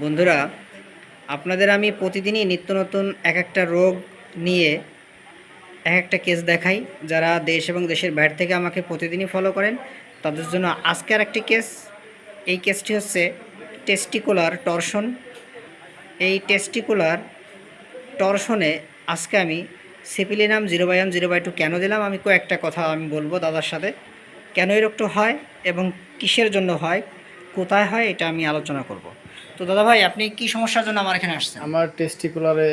বন্ধুরা, আপনাদের আমি প্রতিদিনই নিত্য নতুন এক একটা রোগ নিয়ে এক একটা কেস দেখাই। যারা দেশ এবং দেশের বাইরে থেকে আমাকে প্রতিদিনই ফলো করেন, তাদের জন্য আজকের একটি কেস এই কেসটি হচ্ছে টেস্টিকুলার টর্শন এই টেস্টিকুলার টর্শনে আজকে আমি সিপিলিনাম zero by one zero by two কেন দিলাম? আমি কয়েকটা কথা আমি বলব দাদার সাথে। কেন এই রোগটা হয় এবং কিসের জন্য হয়, কোথায় হয়, এটা আমি আলোচনা করব। তো দাদা ভাই আপনি কি সমস্যার জন্য আমার এখানে আসছেন? আমার টেস্টিকুলারে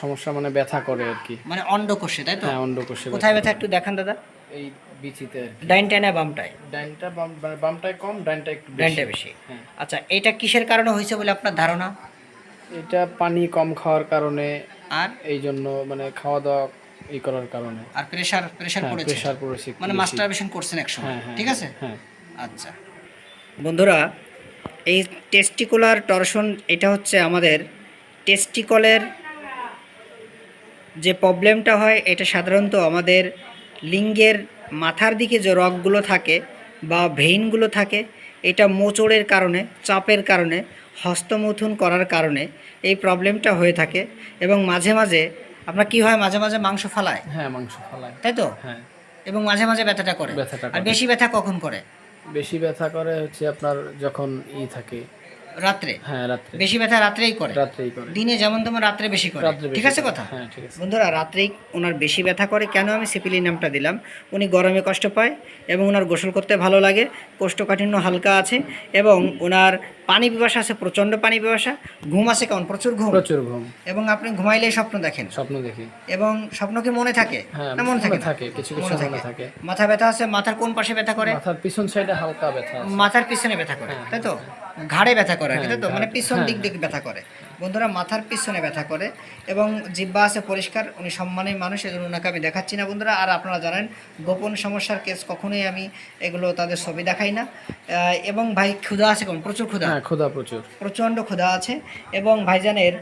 সমস্যা মানে ব্যথা করে আর কি। মানে অন্ডকোষে তাই তো? হ্যাঁ অন্ডকোষে কোথায় ব্যথা একটু দেখান দাদা। এই বিচিতে আর কি। ডাইনটা না বামটায়? ডাইনটা বাম মানে বামটায় কম ডাইনটা একটু বেশি। ডাইনটা বেশি। হ্যাঁ। আচ্ছা এটা কিসের কারণে হয়েছে বলে আপনার ধারণা? এটা পানি কম খাওয়ার কারণে আর? এই জন্য মানে খাওয়া দাওয়া এই করার কারণে। আর প্রেশার হ্যাঁ পড়েছে। প্রেশার পড়েছে মানে বেশি। মাস্টারবেশন করছেন একসময় হ্যাঁ হ্যাঁ ঠিক আছে? হ্যাঁ। আচ্ছা। বন্ধুরা এই টেস্টিকুলার টর্শন এটা হচ্ছে আমাদের টেস্টিকলের যে প্রবলেমটা হয় এটা সাধারণত আমাদের লিঙ্গের মাথার দিকে যে রগগুলো থাকে বা ভেইনগুলো থাকে এটা মোচড়ের কারণে চাপের কারণে হস্তমৈথুন করার কারণে এই প্রবলেমটা হয়ে থাকে এবং মাঝে মাঝে আপনার কি হয় মাঝে মাঝে মাংস ফালায়? হ্যাঁ মাংস ফালায়। তাই তো? হ্যাঁ। এবং মাঝে মাঝে ব্যথাটা করে। আর বেশি ব্যথা কখন করে? বেশি ব্যথা করে হচ্ছে আপনার যখন ই থাকে। রাত্রে? হ্যাঁ রাত্রে। বেশি ব্যথা রাত্রেই করে? রাত্রেই করে। দিনে যেমন তেমন রাত্রে বেশি করে। ঠিক আছে কথা? হ্যাঁ ঠিক আছে। বন্ধুরা রাত্রেই ওনার বেশি ব্যথা করে কেন আমি সিপিলি নামটা দিলাম? উনি গরমে কষ্ট পায় এবং ওনার গোসল করতে ভালো লাগে কোষ্ঠকাঠিন্য হালকা আছে এবং ওনার পানি পিপাসা আছে প্রচণ্ড পানি পিপাসা। ঘুম আছে কেমন? প্রচুর ঘুম? প্রচুর ঘুম। এবং আপনি ঘুমাইলে স্বপ্ন দেখেন? স্বপ্ন দেখি। এবং স্বপ্ন কি মনে থাকে? হ্যাঁ না মনে থাকে না? থাকে কিছু কিছু মনে মনে থাকে। মাথা ব্যথা আছে মাথার কোন পাশে ব্যথা করে? মাথার পিছন সাইডে হালকা ব্যথা আছে। মাথার পিছনে ব্যথা করে হ্যাঁ, তাই তো? ঘাড়ে ব্যথা করে আর কি, তাই তো? হ্যাঁ, মানে পিছন দিক দিকে ব্যথা করে। বন্ধুরা মাথার পিছনে ব্যথা করে এবং জিব্বা আছে পরিষ্কার উনি সম্মানের মানুষ এজন্য ওনাকে আমি দেখাচ্ছি না বন্ধুরা। আর আপনারা জানেন গোপন সমস্যার কেস কখনোই আমি এগুলো তাদের ছবি দেখাই না। এবং ভাই ক্ষুধা আছে কোন? প্রচুর ক্ষুধা? হ্যাঁ ক্ষুধা প্রচুর। প্রচণ্ড ক্ষুধা আছে এবং ভাইজানের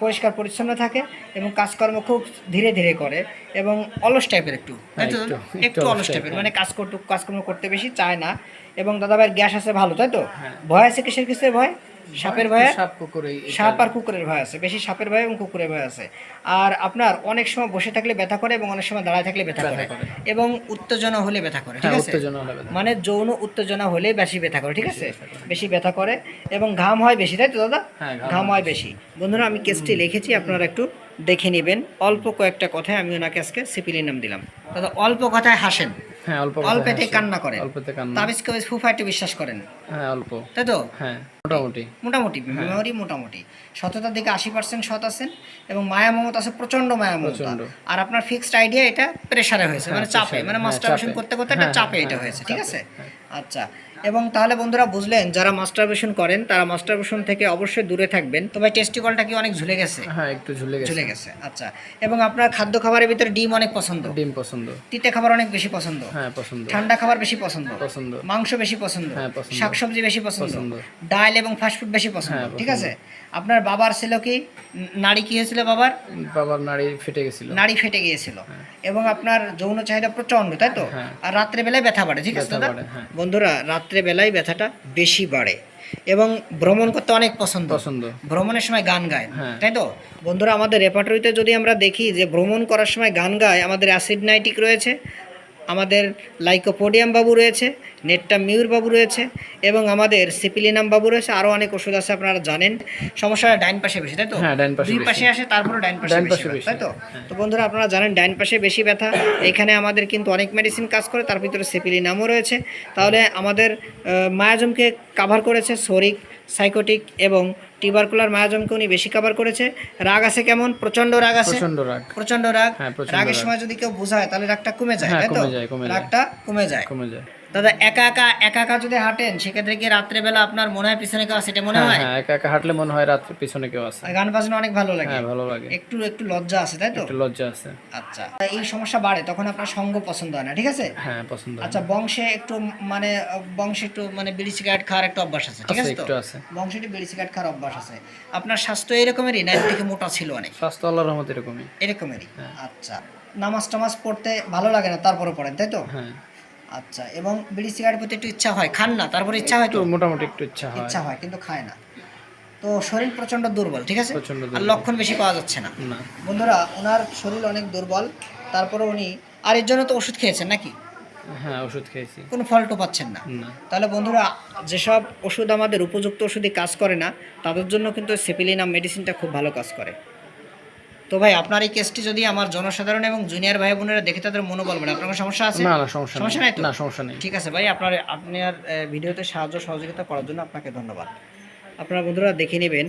পরিষ্কার পরিচ্ছন্ন থাকে এবং কাজকর্ম খুব ধীরে ধীরে করে এবং অলস টাইপের একটু? হ্যাঁ, একটু- একটু অলস টাইপের মানে কাজ করতে কাজকর্ম করতে বেশি চায় না। এবং দাদা ভাইয়ের গ্যাস আছে ভালো তাই তো? হ্যাঁ। ভয় আছে কিসের কিসের ভয়? সাপের ভয়ে সাপ কুকুরে সাপ আর কুকুরের ভয় আছে। বেশি সাপের ভয় এবং কুকুরের ভয় আছে। আর আপনার অনেক সময় বসে থাকলে ব্যথা করে এবং অনেক সময় দাঁড়ায় থাকলে ব্যথা করে। এবং উত্তেজনা হলে ব্যথা করে ঠিক হ্যাঁ আছে। মানে যৌন উত্তেজনা হলে বেশি ব্যথা করে ঠিক আছে? বেশি ব্যথা করে এবং ঘাম হয় বেশি তাই তো দাদা? হ্যাঁ, ঘাম ঘাম হয় বেশি। বন্ধুরা আমি কেসটি লিখেছি আপনারা একটু দেখে নেবেন। অল্প কয়েকটা কথায় আমি ওনাকে আজকে সিপিলি নাম দিলাম। দাদা অল্প কথায় হাসেন। হ্যাঁ অল্প কথা কান্না করেন অল্পতে কান্না। তাবিজ কবিজ ফুফাইটে বিশ্বাস করেন? হ্যাঁ অল্প। তাই তো? হ্যাঁ মোটামুটি। মোটামুটি মেমোরি মোটামুটি। সততার দিকে আশি পার্সেন্ট সৎ আছেন এবং মায়া মমতা আছে প্রচণ্ড মায়া মমতা। আর আপনার ফিক্সড আইডিয়া এটা প্রেসারে হয়েছে মানে চাপে মানে মাস্টার মাস্টারবেশন করতে করতে এটা হ্যাঁ, চাপে হ্যাঁ, এটা হ্যাঁ, হয়েছে ঠিক আছে? আচ্ছা। এবং তাহলে বন্ধুরা বুঝলেন যারা মাস্টারবেশন করেন তারা মাস্টারবেশন থেকে অবশ্যই দূরে থাকবেন। তবে টেস্টিকলটা কি অনেক ঝুলে গেছে? হ্যাঁ একটু ঝুলে গেছে। ঝুলে গেছে আচ্ছা। এবং আপনার খাদ্য খাবারের ভিতরে ডিম অনেক পছন্দ? ডিম পছন্দ। তিতে খাবার অনেক বেশি পছন্দ? হ্যাঁ পছন্দ। ঠান্ডা খাবার বেশি পছন্দ? পছন্দ। মাংস বেশি পছন্দ? হ্যাঁ, পছন্দ। শাকসবজি বেশি পছন্দ। ডাল এবং ফাস্টফুড বেশি পছন্দ? হ্যাঁ, ঠিক আছে? আপনার বাবার ছিল কি? নাড়ি কি হয়েছিল বাবার? বাবার নাড়ি ফেটে গেছিল। নাড়ি ফেটে গিয়েছিল। এবং আপনার যৌন চাহিদা প্রচণ্ড তাই তো? হ্যাঁ। আর রাত্রে বেলায় ব্যথা বাড়ে ঠিক আছে দাদা? হ্যাঁ। বন্ধুরা রাত্রে বেলায় ব্যথাটা বেশি বাড়ে এবং ভ্রমণ করতে অনেক পছন্দ। পছন্দ। ভ্রমণের সময় গান গায় হ্যাঁ। তাই তো? বন্ধুরা আমাদের রেপার্টরিতে যদি আমরা দেখি যে ভ্রমণ করার সময় গান গায় আমাদের অ্যাসিড নাইটিক রয়েছে আমাদের লাইকোপোডিয়াম বাবু রয়েছে নেটটা মিউর বাবু রয়েছে এবং আমাদের সিপিলিনাম বাবু রয়েছে। আরও অনেক ওষুধ আছে আপনারা জানেন। সমস্যাটা ডাইন পাশে বেশি তাই তো? হ্যাঁ, ডাইন পাশে দুই পাশে আসে তারপরে ডাইন পাশে বেশি তাই তো? হ্যাঁ। তো বন্ধুরা আপনারা জানেন ডাইন পাশে বেশি ব্যথা। এখানে আমাদের কিন্তু অনেক মেডিসিন কাজ করে তার ভিতরে সিপিলিনামও রয়েছে। তাহলে আমাদের মায়াজমকে কাভার করেছে সরিক সাইকোটিক এবং টিবারকুলার মায়াজমকে উনি বেশি কভার করেছে। রাগ আছে কেমন? প্রচণ্ড রাগ আছে। প্রচণ্ড রাগ। প্রচণ্ড রাগ। হ্যাঁ, রাগের সময় যদি কেউ বোঝায় তাহলে রাগটা কমে যায় হ্যাঁ, তাই তো? কমে যায়। রাগটা কমে যায়। কমে যায়। দাদা একা একা একা একা যদি হাঁটেন সেক্ষেত্রে কি রাত্রেবেলা আপনার মনে হয় পিছনে কেউ আছে? মনে হ্যাঁ হয়? হ্যাঁ একা একা হাঁটলে মনে হয় রাত্রে পিছনে কেউ আছে। গান বাজনা অনেক ভালো লাগে। হ্যাঁ ভালো লাগে। একটু একটু লজ্জা আছে তাই তো? একটু লজ্জা আছে। আচ্ছা এই সমস্যা বাড়ে তখন আপনার সঙ্গ পছন্দ হয় না ঠিক আছে? হ্যাঁ পছন্দ। আচ্ছা বংশে একটু মানে বংশে একটু মানে বিড়ি সিগারেট খাওয়ার একটা অভ্যাস আছে ঠিক আছে, একটু আছে। বংশে একটু বিড়ি সিগারেট খাওয়ার অভ্যাস আছে। আপনার স্বাস্থ্য এরকমেরই না থেকে মোটা ছিল অনেক? স্বাস্থ্য আল্লাহর রহমত এরকমই। এরকমেরই হ্যাঁ। আচ্ছা। নামাজ টামাজ পড়তে ভালো লাগে না তারপরে পড়েন তাই তো? হ্যাঁ। আচ্ছা এবং বিড়ি সিগারেট প্রতি একটু ইচ্ছা হয় খান না তারপরে ইচ্ছা হয় তো মোটামুটি একটু ইচ্ছা হয়। ইচ্ছা হয় কিন্তু খায় না। তো শরীর প্রচণ্ড দুর্বল ঠিক আছে? আর লক্ষণ বেশি পাওয়া যাচ্ছে না। বন্ধুরা ওনার শরীর অনেক দুর্বল তারপরে উনি আর এর জন্য তো ওষুধ খেয়েছেন নাকি? হ্যাঁ ওষুধ খেয়েছি। কোনো ফলটো পাচ্ছেন না? না। তাহলে বন্ধুরা যেসব ওষুধ আমাদের উপযুক্ত ওষুধই কাজ করে না তাদের জন্য কিন্তু সেপিলিনাম মেডিসিনটা খুব ভালো কাজ করে। তো ভাই আপনার এই কেসটি যদি আমার জনসাধারণ এবং জুনিয়র ভাই বোনেরা দেখে তাদের মনোবল বাড়ে আপনার সমস্যা আছে? না না সমস্যা সমস্যা নাই না সমস্যা নেই। ঠিক আছে ভাই আপনার আপনার ভিডিওতে সাহায্য সহযোগিতা করার জন্য আপনাকে ধন্যবাদ। আপনারা বন্ধুরা দেখে নেবেন।